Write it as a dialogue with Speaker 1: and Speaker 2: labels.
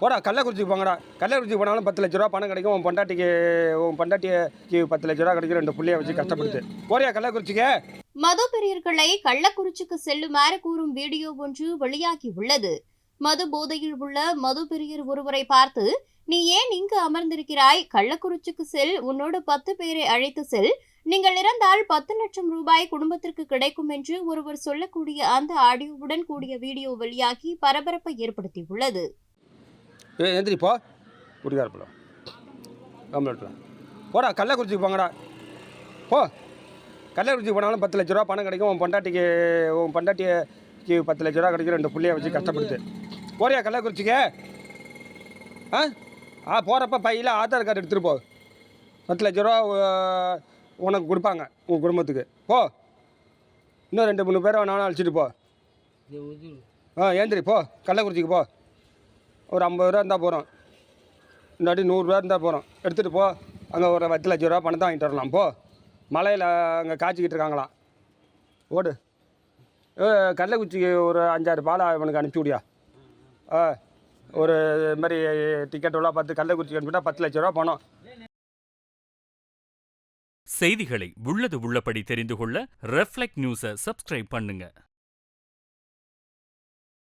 Speaker 1: போடா கள்ளக்குறிச்சிக்கு போங்கடா. கள்ளக்குறிச்சிக்கு போனாலும் பத்து லட்ச ரூபா பணம் கிடைக்கும். உன் பொண்டாட்டிக்கு உன் பொண்டாட்டிக்கு பத்து லட்ச ரூபா கிடைக்கும் ரெண்டு புள்ளைய வச்சு கஷ்டப்படுத்து. போறியா கள்ளக்குறிச்சிக்கு
Speaker 2: மது பிரியர்களை கள்ளக்குறிச்சிக்கு செல்லுமாறு கூறும் வீடியோ ஒன்று வெளியாகி உள்ளது. மது போதையில் உள்ள மது பிரியர் ஒருவரை பார்த்து நீ ஏன் இங்கு அமர்ந்திருக்கிறாய்? கள்ளக்குறிச்சிக்கு செல் உன்னோடு பத்து பேரை அழைத்து செல். நீங்கள் இறந்தால் பத்து லட்சம் ரூபாய் குடும்பத்திற்கு கிடைக்கும் என்று ஒருவர் சொல்லக்கூடிய அந்த ஆடியோவுடன் கூடிய வீடியோ வெளியாகி பரபரப்பை ஏற்படுத்தியுள்ளது.
Speaker 1: ஏ எந்திரி போ. குடிகார பழம் கம்ப்ளீட்லாம் போடா கள்ளக்குறிச்சிக்கு போங்கடா. போ. கள்ளக்குறிச்சிக்கு போனாலும் பத்து லட்ச ரூபா பணம் கிடைக்கும். உன் பொண்டாட்டிக்கு உன் பொண்டாட்டிக்கு பத்து லட்ச ரூபா கிடைக்கும். ரெண்டு புள்ளைய வச்சு கஷ்டப்படுத்து. போறியா கள்ளக்குறிச்சிக்கு ஆ? ஆ போகிறப்ப பையில் ஆதார் கார்டு எடுத்துகிட்டு போ. பத்து லட்ச ரூபா உனக்கு கொடுப்பாங்க உன் குடும்பத்துக்கு. போ. இன்னும் ரெண்டு மூணு பேரை வேணாலும் அழைச்சிட்டு போ. ஆ ஏந்திரி போ. கள்ளக்குறிச்சிக்கு போ. ஒரு ஐம்பது ரூபா இருந்தால் போகிறோம் இல்லாட்டி நூறுரூவா இருந்தால் போகிறோம் எடுத்துகிட்டு போ. அங்கே ஒரு பத்து லட்ச ரூபா பணத்தை வாங்கிட்டு வரலாம். போ. மலையில் அங்கே காய்ச்சிக்கிட்டு இருக்காங்களாம். ஓடு. கள்ளக்குச்சிக்கு கள்ளக்குறிச்சிக்கு ஒரு அஞ்சாறு பாலை அவனுக்கு அனுப்பிச்சி விடியா. ஆ ஒரு இது மாதிரி டிக்கெட்டெல்லாம் பார்த்து கள்ளக்குறிச்சிக்கு அனுப்பிட்டா பத்து லட்ச ரூபா பணம்.
Speaker 3: செய்திகளை உள்ளது உள்ளபடி தெரிந்து கொள்ள ரெஃப்ளெக்ட் நியூஸை சப்ஸ்கிரைப் பண்ணுங்கள்